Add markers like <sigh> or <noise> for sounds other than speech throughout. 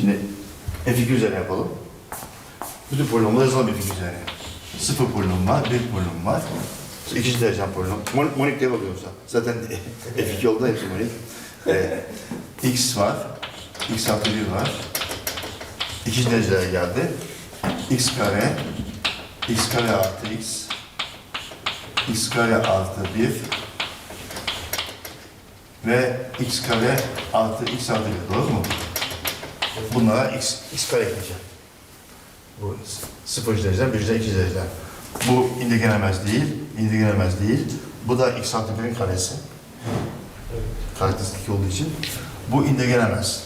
Şimdi F2 üzerine yapalım. Bütün polinomları yazalım F2 üzerine. Sıfır polinom var, bir polinom var. İkinci derecen polinom. Mon monik diye bakıyorsa. Zaten F2 oldu hepsi monik. Ee, X var. X artı 1 var. İkinci derecelere geldi. X kare. X kare artı X. X kare artı 1 ve x kare artı x artı 1 doğru mu? Bunlara x, x kare ekleyeceğim. Bu sıfır dereceden, birden iki dereceden. Bu indirgenemez değil, indirgenemez değil. Bu da x artı 1'in karesi. Karakteristik olduğu için. Bu indirgenemez.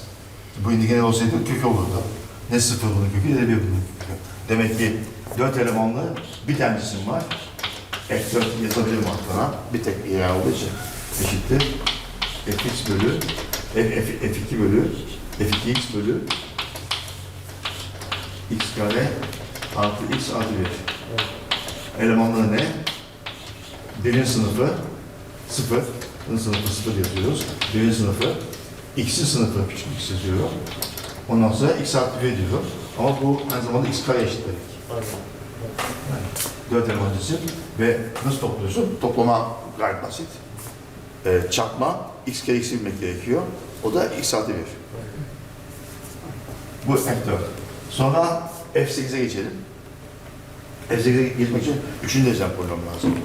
Bu indirgene olsaydı kök olurdu. Ne sıfır bunun kökü ne de bir bunun kökü. Demek ki dört elemanlı bir tane cisim var. F4 yazabilirim altına. Bir tek bir yer olduğu için eşittir. fx bölü f, f, f2 bölü f2x bölü x kare artı x artı 1. Elemanları ne? Birinci sınıfı sıfır. Birinci sınıfı sıfır yazıyoruz. Birinci sınıfı x'in sınıfı küçük x yazıyorum. Ondan sonra x artı 1 diyor. Ama bu aynı zamanda x kare eşit demek. Dört eleman cisim ve nasıl topluyorsun? Toplama gayet basit. Ee, çarpma, x kere x'i bilmek gerekiyor. O da x artı 1. Bu F4. Sonra F8'e geçelim. F8'e geçmek için üçüncü derecen polinom lazım.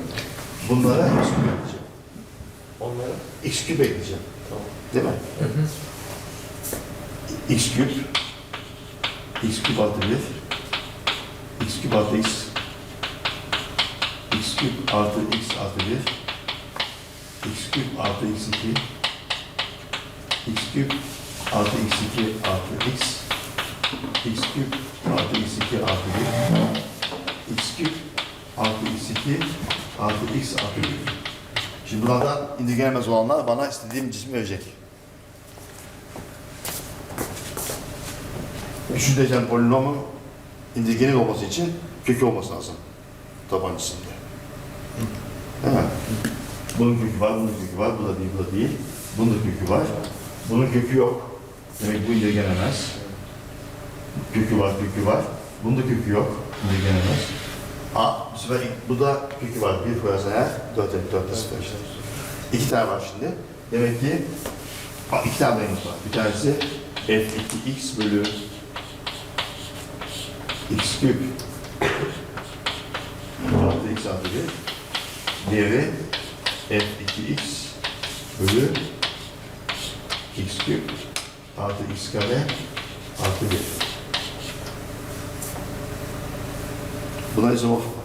Bunlara x küp ekleyeceğim. Onlara X küp ekleyeceğim. tamam. Değil mi? x küp x küp artı 1 x küp artı x x küp artı x artı 1 x küp artı x2 x küp artı x2 artı x x küp artı x2 artı 1 x küp artı x2 artı x artı 1 Şimdi bunlardan indirgenemez olanlar bana istediğim cismi verecek. Üçüncü derecen polinomun indirgenir olması için kökü olması lazım. Taban cisimde. Bunun kökü var, bunun kökü var, bu da değil, bu da değil. Bunun da kökü var. Bunun kökü yok. Demek bu indirgenemez. Kökü var, kökü var. Bunun da kökü yok. İndirgenemez. A, bu sefer bu da kökü var. Bir koyarsan eğer, dört, dört, dört, sıfır işte. İki tane var şimdi. Demek ki a, iki tane adayımız var. Bir tanesi f2x bölü x küp artı x artı 1. Diğeri f2x bölü x küp artı x kare artı 1. Buna izomorf var.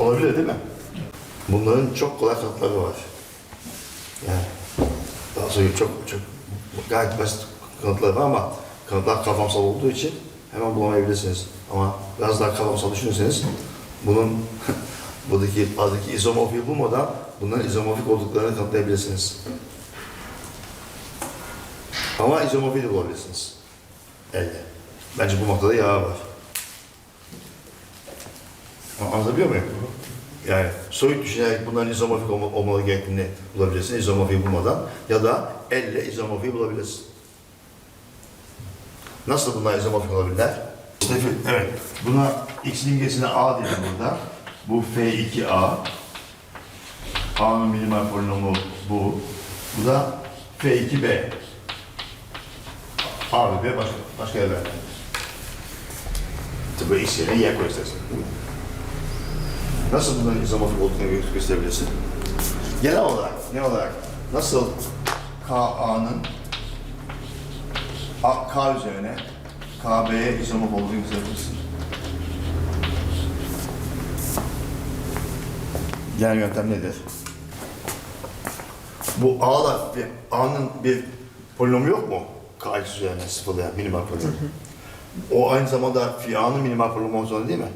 Olabilir değil mi? Bunların çok kolay kanıtları var. Yani daha sonra çok çok gayet basit kanıtları var ama kanıtlar kavramsal olduğu için hemen bulamayabilirsiniz. Ama biraz daha kavramsal düşünürseniz bunun <laughs> buradaki aradaki izomorfiyi bulmadan bunların izomorfik olduklarını kanıtlayabilirsiniz. Ama izomorfi de bulabilirsiniz. Elle. Bence bu noktada yarar var. Anlatabiliyor muyum? Yani soyut düşünerek bunların izomorfik olma, olmalı gerektiğini bulabilirsin izomorfiyi bulmadan ya da elle izomorfiyi bulabilirsin. Nasıl bunlar izomorfik olabilirler? İşte, evet, buna x imgesine a diyelim burada. Bu f2a. a'nın minimal polinomu bu. Bu da f2b. A ve B başka, başka yerler. Tabii x yerine y koy istersen. Nasıl bunların izomorfik olduğunu gö- gösterebilirsin? Genel olarak, ne olarak nasıl KA'nın K üzerine KB'ye izomorf olduğunu gösterebilirsin? Genel yöntem nedir? Bu A'lar, bir- A'nın bir polinomu yok mu? K üzerine sıfırlayan minimal polinom. O aynı zamanda fi A'nın minimal polinomu olmak zorunda değil mi?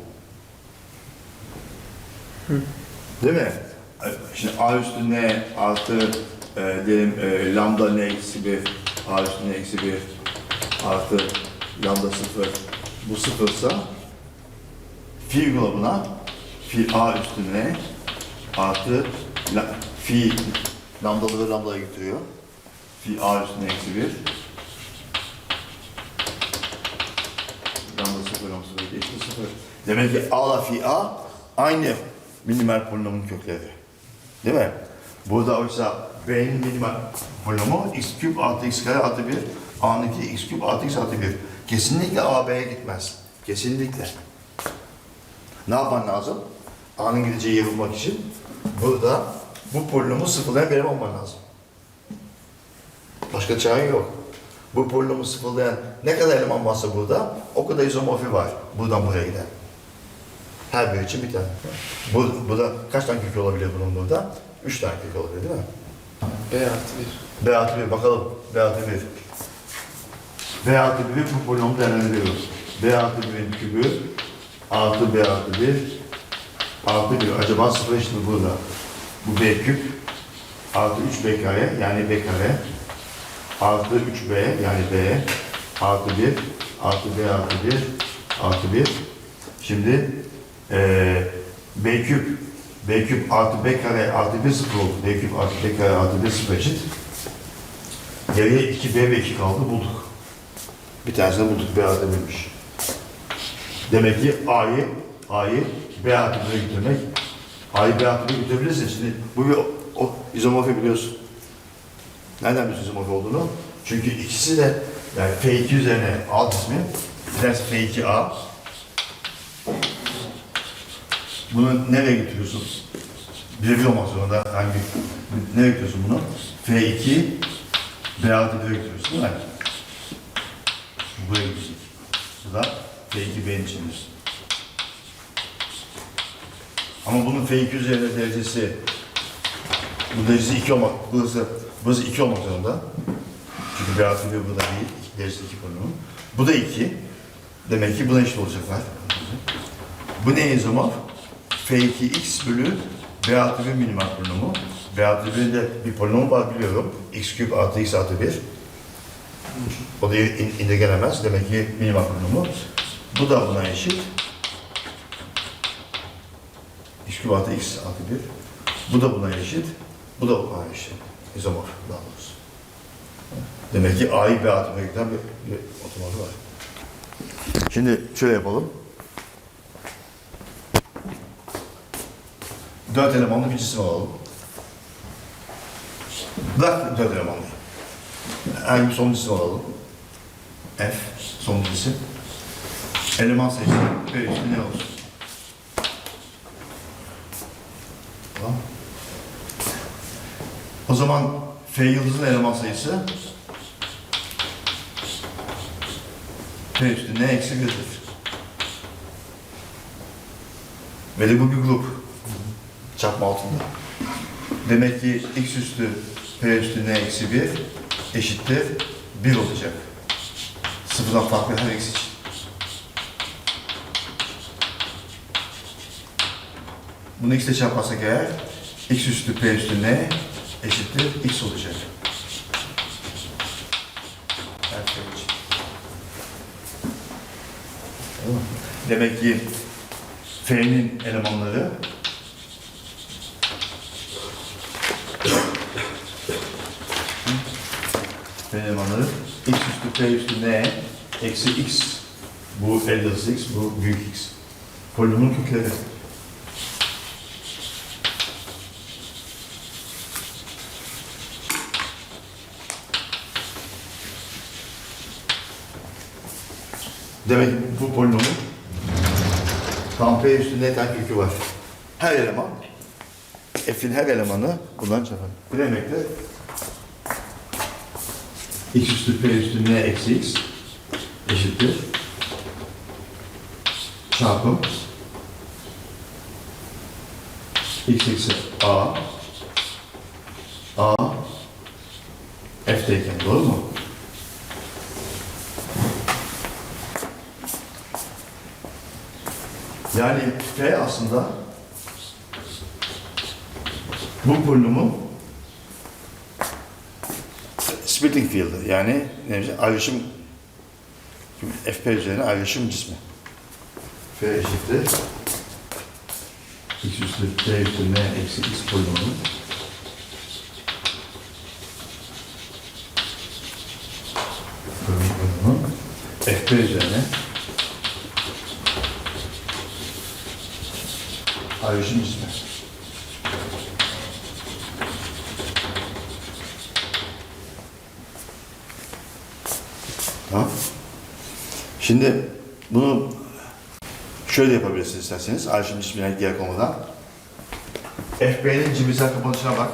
Değil mi? Şimdi A üstü n artı e, diyelim e, lambda n eksi 1 A üstü n eksi 1 artı lambda 0 bu sıfırsa fi uygula buna fi A üstü n artı la, fi lambdaları lambdaya getiriyor. Fi A üstüne eksi 1. Buradan da 0, 0, eksi 0. Demek ki A ile fi A aynı minimal polinomun kökleri. Değil mi? Burada oysa B'nin minimal polinomu x küp artı x kare artı 1. A'nınki x küp artı x artı 1. Kesinlikle A B'ye gitmez. Kesinlikle. Ne yapman lazım? A'nın gideceği yeri bulmak için burada bu polinomu sıfırlayan bir olman lazım. Başka çaren yok. Bu polinomu sıfırlayan ne kadar eleman varsa burada o kadar izomorfi var buradan buraya giden. Her biri için bir tane. Bu, burada kaç tane kök olabilir bunun burada? Üç tane kök olabilir değil mi? B artı 1. B artı bir bakalım. B artı bir. B artı bir bu polinomu değerlendiriyoruz. B artı birin kübü artı B artı bir artı bir. Acaba sıfır eşittir burada. Bu B küp artı 3B kare yani B kare artı 3B yani B artı 1 artı B artı 1 artı 1 şimdi eee B küp B küp artı B kare artı 1 sıfır oldu. B küp artı B kare artı 1 sıfır eşit. Geriye 2B ve 2 kaldı bulduk. Bir tanesini bulduk B artı 1'miş. Demek ki A'yı A'yı B artı 1'e götürmek A'yı B artı 1'e götürebilirsin. Şimdi bu bir o, izomorfi biliyorsun. Nereden biliyorsun izomorfi olduğunu? Çünkü ikisi de yani F2 üzerine A ismi. Bir tanesi F2A. Bunu nereye götürüyorsun? Birebir olmak zorunda. Hangi, nereye götürüyorsun bunu? F2 B artı 1'e götürüyorsun değil mi? Buraya gidecek. Bu da F2 B'nin içindir. Ama bunun F2 üzerinde derecesi bu derecesi 2 olmak, burası, burası 2 olmak zorunda. Çünkü B artı 1 burada değil, derecesi 2 polinom. Bu da 2. Demek ki buna eşit olacaklar. Bu ne zaman? F2x bölü B artı 1 minimal polinomu. B artı 1'in de bir polinomu var biliyorum. x küp artı x artı 1. O da in, indirgenemez. Demek ki minimal polinomu. Bu da buna eşit. x küp artı x artı 1. Bu da buna eşit. Bu da buna eşit. İzomorf daha doğrusu. Demek ki A'yı B artı 1'e giden bir, bir otomobil var. Şimdi şöyle yapalım. Dört elemanlı bir cisim alalım. Bırak dört elemanlı. Herhangi bir cisim alalım. F, son cisim. Eleman seçelim. Ve işte ne olsun? Tamam. O zaman F yıldızın eleman sayısı F üstü ne eksi birdir. Ve de bu bir grup. Çarpma altında. Demek ki x üstü p üstü n eksi 1 eşittir 1 olacak. Sıfırdan farklı her x için. Bunu x ile çarparsak eğer x üstü p üstü n eşittir x olacak. Demek ki F'nin elemanları F elemanları x üstü p üstü n eksi x bu el yazısı x bu büyük x polinomun kökleri. Demek bu polinomun tam p üstü n tane kökü var. Her eleman f'in her elemanı bundan çarpar. Bu demek de x üstü p üstü n eksi x eşittir. Çarpım. X eksi a. A. F'teyken doğru mu? Yani f aslında bu polinomun splitting field'ı yani ayrışım FP üzerine ayrışım cismi. F eşittir x üstü t üstü m eksi x polinomu fp üzerine ayrışım cismi. Tamam. Şimdi bunu şöyle yapabilirsiniz isterseniz. Ayrışım ismine gerek olmadan. FB'nin cibisel kapanışına bak.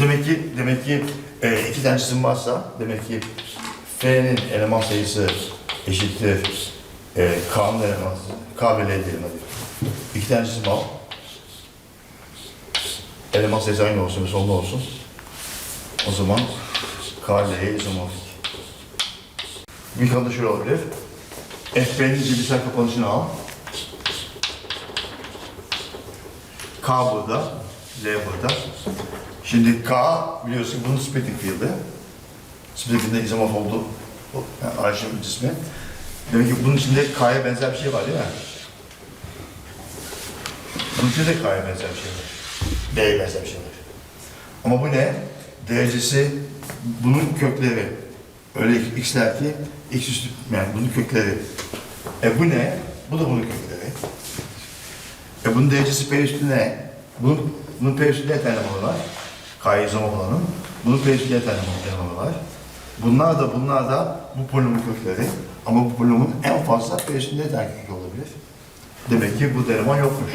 Demek ki demek ki e, iki tane cisim varsa demek ki F'nin eleman sayısı eşittir e, K'nın eleman K ve L diyelim hadi. İki tane cisim al. Eleman sayısı aynı olsun ve olsun. O zaman K, L'ye izomorfik. Bir kanı şöyle olabilir. FB'nin cibisel kapanışını al. K burada, L burada. Şimdi K biliyorsun bunun splitting field'i. Splitting field'de izomorf oldu. Yani ayrışım cismi. Demek ki bunun içinde K'ya benzer bir şey var değil mi? Bunun içinde de K'ya benzer bir şey var. D'ye benzer bir şey var. Ama bu ne? Derecesi bunun kökleri. Öyle x'ler ki x üstü yani bunun kökleri. E bu ne? Bu da bunun kökleri. E bunun derecesi P üstü ne? Bunun, bunun P üstü ne tane var? K izomorf olanın. Bunun P üstü ne tane var? Bunlar da bunlar da bu polinomun kökleri. Ama bu polinomun en fazla P üstü ne tane olabilir? Demek ki bu eleman yokmuş.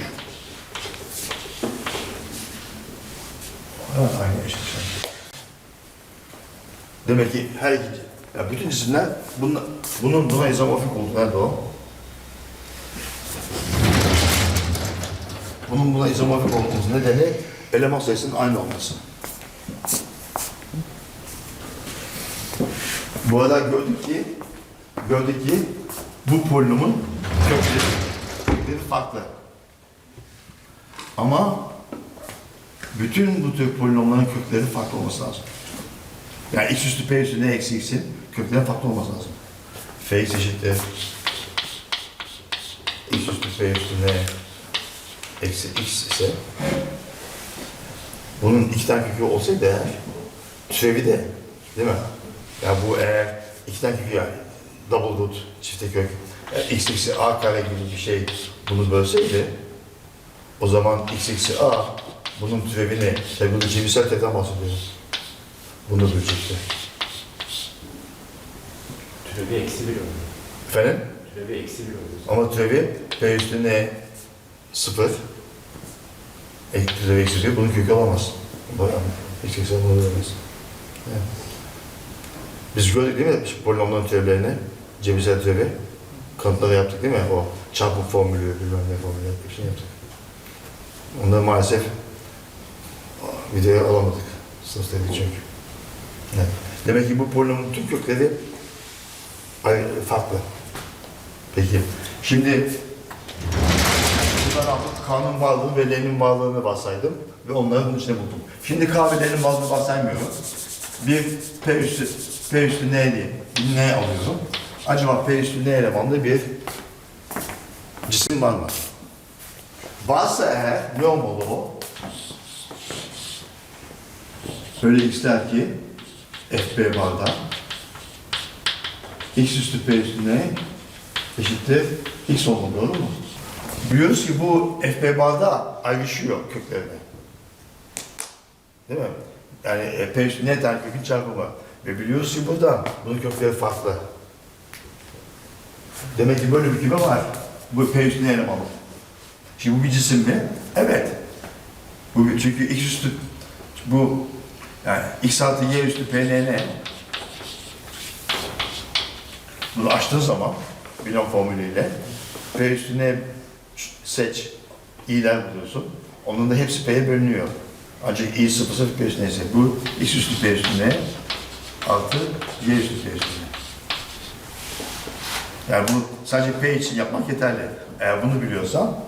Evet, aynı eşit şey. Demek ki her ya bütün cisimler bunun, bunun buna izomorfik oldu. Nerede o? Bunun buna izomorfik olmasının nedeni eleman sayısının aynı olması. Bu arada gördük ki gördük ki bu polinomun kökleri farklı. Ama bütün bu tür polinomların kökleri farklı olması lazım. Yani x üstü p üstü n eksi x'in kökleri farklı olması lazım. f x eşittir x üstü p üstü n eksi x ise bunun iki tane kökü olsaydı eğer türevi de değil mi? Yani bu eğer iki tane kökü yani double root çifte kök e, x eksi a kare gibi bir şey bunu bölseydi o zaman x eksi a bunun türevini tabi burada cebirsel tekrar bahsediyorum. Bunu bölecekti. Türevi eksi bir oluyor. Efendim? Türevi eksi bir oluyor. Ama türevi p üstü n sıfır. E, türevi eksi diyor. Bunun kökü olamaz. Bu hiç bunu bilemez. Evet. Biz gördük değil mi? Polinomların türevlerini. Cebirsel türevi. Kanıtları yaptık değil mi? O çarpım formülü, bilmem ne formülü hepsini yaptık. Onları maalesef videoya alamadık. Sınıftaydık çünkü. Demek ki bu polinomun tüm kökleri farklı. Peki. Şimdi buradan aldık K'nın varlığı ve L'nin varlığını varsaydım ve onları bunun içine buldum. Şimdi K ve L'nin varlığını varsaymıyorum. Bir P üstü, P üstü N diye N alıyorum. Acaba P üstü N elemanlı bir cisim var mı? Varsa eğer ne olmalı o? Böyle x'ler ki FB barda x üstü p üstü ne eşittir x olmalı doğru mu? Biliyoruz ki bu FB barda ayrışıyor köklerine. Değil mi? Yani e, p üstü ne tane kökün çarpımı. Ve biliyoruz ki burada bunun kökleri farklı. Demek ki böyle bir küme var. Bu p üstü ne elemanı? Şimdi bu bir cisim mi? Evet. Bu çünkü x üstü bu yani x artı y üstü p n ne? Bunu açtığın zaman binom formülüyle p üstüne seç i'ler buluyorsun. Onun da hepsi p'ye bölünüyor. Ancak i sıfır sıfır p üstüne ise bu x üstü p üstüne artı y üstü p üstüne. Yani bunu sadece p için yapmak yeterli. Eğer bunu biliyorsan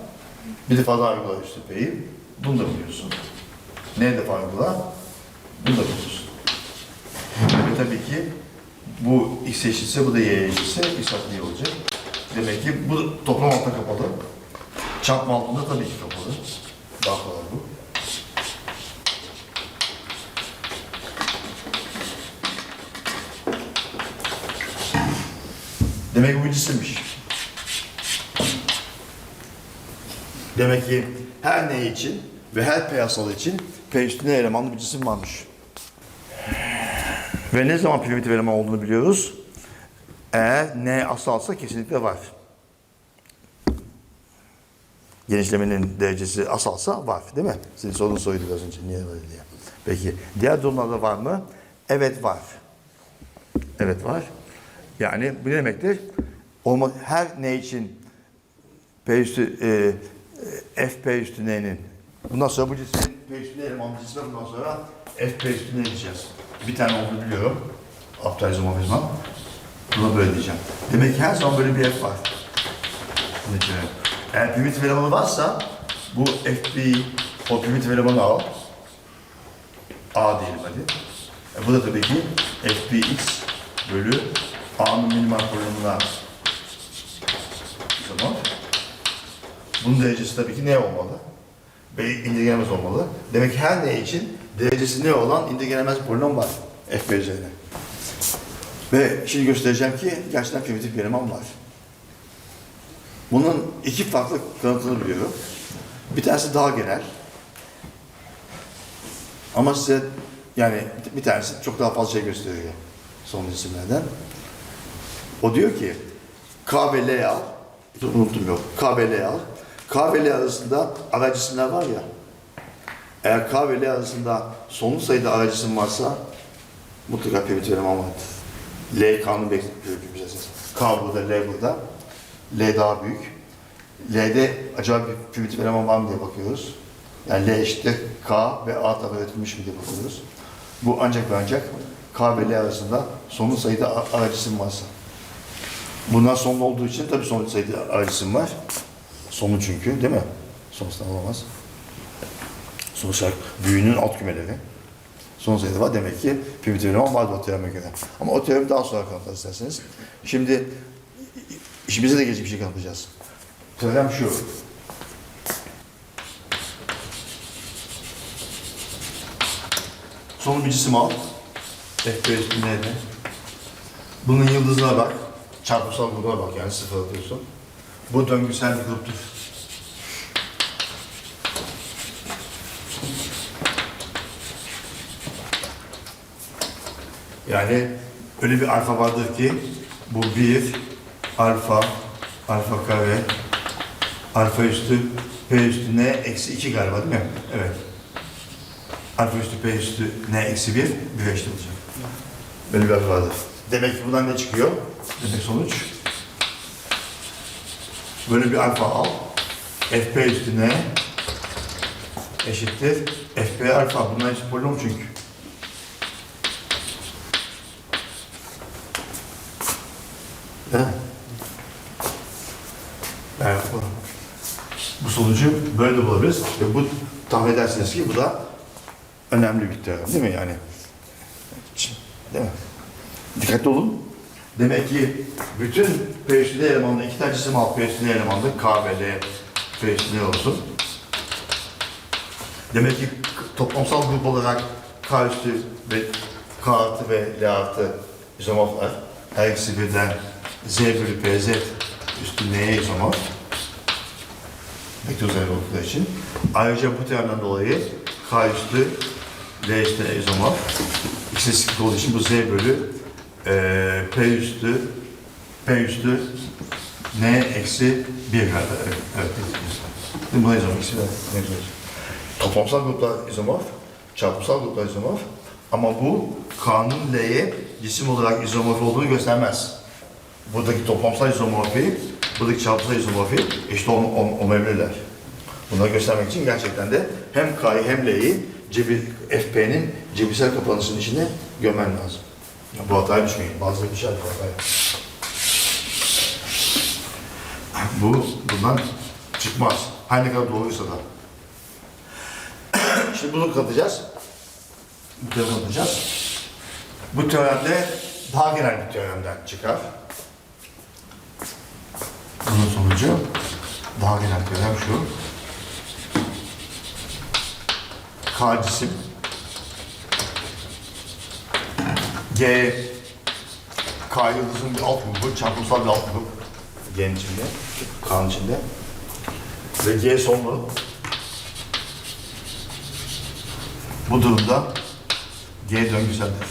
bir defa daha uygula üstü p'yi. Bunu da biliyorsun. Ne defa uygula? Bunu da bulursun. Ve tabii ki bu x eşitse bu da y eşitse x artı y olacak. Demek ki bu toplam altta kapalı. Çarpma altında tabii ki kapalı. Daha kolay bu. Demek ki bu cisimmiş. Demek ki her ne için ve her piyasal için P üstüne elemanlı bir cisim varmış. Ve ne zaman primitif eleman olduğunu biliyoruz. Eğer n asalsa kesinlikle var. Genişlemenin derecesi asalsa var değil mi? Sizin sorunuz soruydu biraz önce niye var diye. Peki diğer durumlarda var mı? Evet var. Evet var. Yani bu ne demektir? Olma, her ne için P üstü e, F P üstü N'nin bundan sonra bu cismin P üstü N elemanlı cisme bundan sonra F P üstü N diyeceğiz. Bir tane olduğunu biliyorum. Aptal izomorfizma. Buna böyle diyeceğim. Demek ki her zaman böyle bir F var. Bunun için. Eğer primitif elemanı varsa bu FB o primitif elemanı al. A diyelim hadi. E bu da tabii ki FBX bölü A'nın minimal korunumuna zaman. Bunun derecesi tabii ki ne olmalı? B indirgenemez olmalı. Demek ki her ne için derecesi ne olan indirgenemez polinom var. F üzerine. Ve şimdi göstereceğim ki gerçekten primitif bir eleman var. Bunun iki farklı kanıtını biliyorum. Bir tanesi daha genel. Ama size yani bir tanesi çok daha fazla şey gösteriyor son isimlerden. O diyor ki K ve L al. Unuttum yok. K ve L al. K ve L arasında ara cisimler var ya. Eğer K ve L arasında sonlu sayıda ara cisim varsa mutlaka primitif eleman vardır. L K'nın bekliyor bize. K burada, L burada. L daha büyük. L'de acaba bir primitif eleman var mı diye bakıyoruz. Yani L eşittir K ve A tabi üretilmiş mi diye bakıyoruz. Bu ancak ve ancak K ve L arasında sonlu sayıda a- ara cisim varsa. Bunlar sonlu olduğu için tabii sonlu sayıda ara cisim var. Sonlu çünkü değil mi? Sonsuzdan olamaz. Sonuç olarak büyüğünün alt kümeleri. Son sayıda var. Demek ki primitif eleman vardı o teoreme göre. Ama o teoremi daha sonra kanıtlarız isterseniz. Şimdi işimize de bir şey kanıtlayacağız. Teorem şu. Sonu bir cisim al. F üstü neydi? Bunun yıldızına bak. Çarpımsal grubuna bak yani sıfır atıyorsun. Bu döngüsel bir gruptur. Yani öyle bir alfa vardır ki bu bir alfa, alfa kare, alfa üstü p üstü n eksi 2 galiba değil mi? Evet. Alfa üstü p üstü n eksi 1 bir eşit olacak. Böyle bir alfa vardır. Demek ki bundan ne çıkıyor? Demek sonuç. Böyle bir alfa al. fp üstü n eşittir. fp alfa. Bunlar hepsi polinom çünkü. Bu sonucu böyle de bulabiliriz. Ve bu tahmin edersiniz ki bu da önemli bir teorem değil mi yani? Değil mi? Dikkatli olun. Demek ki bütün P üstü D elemanında iki tane cisim alt P üstü D elemanında K ve L P üstü D olsun. Demek ki toplamsal grup olarak K üstü ve K artı ve L artı izomorflar. Her ikisi birden Z bölü PZ üstü N'ye izomorf. Vektör üzerinde oldukları için. Ayrıca bu teoremden dolayı K üstü L üstü izomorf. İkisi sıkıntı olduğu için bu Z bölü eee P üstü P üstü N eksi 1 galiba. Evet, evet. Buna izomorf. Toplamsal gruplar izomorf, çarpımsal gruplar izomorf. Ama bu K'nın L'ye cisim olarak izomorf olduğunu göstermez. Buradaki toplamsal izomorfi, buradaki çarpımsal izomorfi eşit ol, ol, olmayabilirler. Bunları göstermek için gerçekten de hem K'yı hem L'yi FP'nin cebirsel kapanışının içine gömen lazım. Bu hataya düşmeyin. Bazıları bir şey hataya. Bu bundan çıkmaz. Her ne kadar doğruysa da. Şimdi bunu katacağız. Bu teoremi katacağız. Bu teoremde daha genel bir teoremden çıkar. Bunun sonucu daha genel teorem şu. K cisim G K yıldızın bir alt grubu, çarpımsal bir alt grup. G'nin içinde, K'nın içinde. Ve G sonlu. Bu durumda G döngüseldir.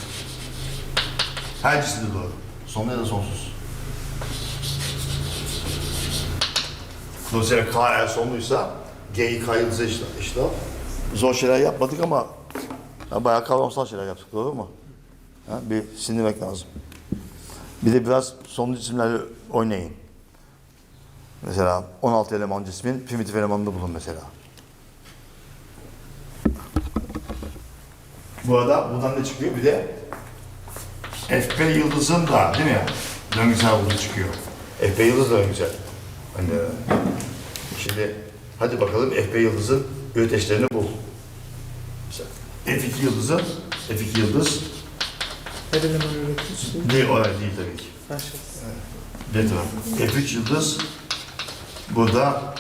Her ikisi de doğru. Sonlu ya da sonsuz. Dolayısıyla K eğer sonluysa G'yi K yıldızı eşit, eşit. Zor şeyler yapmadık ama ya bayağı kavramsal şeyler yaptık doğru mu? Ha, bir sindirmek lazım. Bir de biraz sonlu cisimlerle oynayın. Mesela 16 eleman cismin primitif elemanını bulun mesela. Bu arada buradan ne çıkıyor? Bir de FP yıldızın da değil mi? Döngüsel burcu çıkıyor. FP yıldız döngüsel. Hani, şimdi hadi bakalım FP yıldızın öteşlerini bul. Mesela F2 yıldızı, F2 yıldız Her eleman üretici. değil, o değil tabii ki. Başlasın. Bir taraf. F3 yıldız burada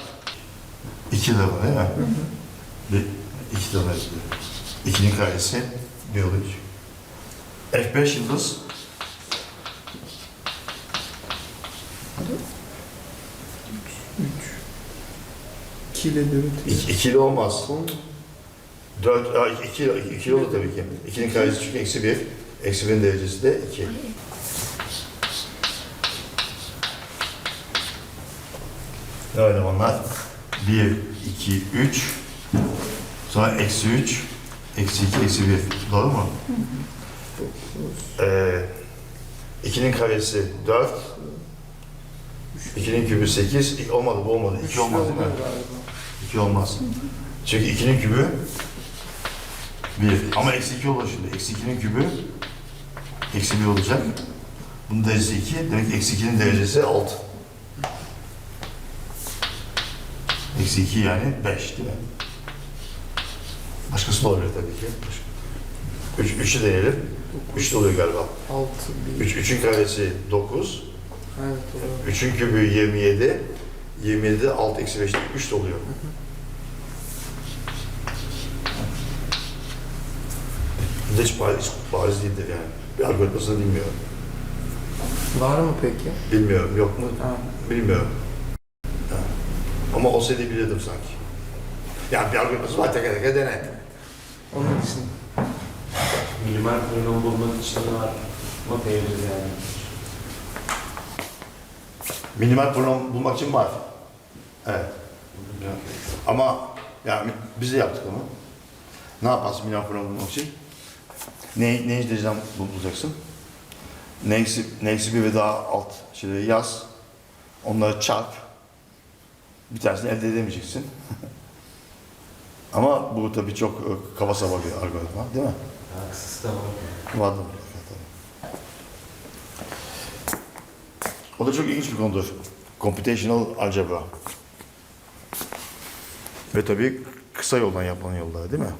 iki lira değil mi? Bir, iki lira yazıyor. İkinin karesi bir oluyor. F5 yıldız 2 ile de üretici. iki, ikili olmaz. Dört, iki, ikili olur tabii ki. İkinin karesi çünkü eksi bir. Eksi birin derecesi de iki. Ne öyle onlar? Bir, iki, üç. Sonra eksi üç. Eksi iki, eksi bir. Doğru mu? Ee, karesi dört. İkinin kübü sekiz. Olmadı bu olmadı. İki olmaz değil mi? İki olmaz. Çünkü ikinin kübü bir. Ama eksi iki olur şimdi. Eksi ikinin kübü eksi bir olacak. Bunun derecesi iki. Demek ki eksi ikinin derecesi altı. Eksi iki yani beş değil mi? Başkası da olabilir tabii ki. Üç, üçü deneyelim. Üç de oluyor galiba. 6 1. Üç, üçün karesi dokuz. Evet doğru. Üçün kübü 27. 27'de 6 eksi 5'te 3 de oluyor. Bu da hiç bariz, hiç bariz değildir yani. Bir algoritmasını bilmiyorum. Var mı peki? Bilmiyorum, yok mu? Ha. Bilmiyorum. Ha. Ama olsaydı bilirdim sanki. Yani bir algoritması var, teker teker dene. Onun için. Minimal polinom bulmak için var. Ama verir yani. Minimal polinom bulmak için var. Evet. Ama yani biz de yaptık onu. Ne yaparsın minimal polinom bulmak için? Ne, neyi dereceden bul- bulacaksın? Ne eksi, ne eksi bir ve daha alt şeyleri yaz. Onları çarp. Bir tanesini elde edemeyeceksin. <laughs> Ama bu tabii çok e, kaba saba bir algoritma değil mi? Haksız da var. O da çok ilginç bir konudur. Computational algebra. Ve tabii kısa yoldan yapılan yollar değil mi?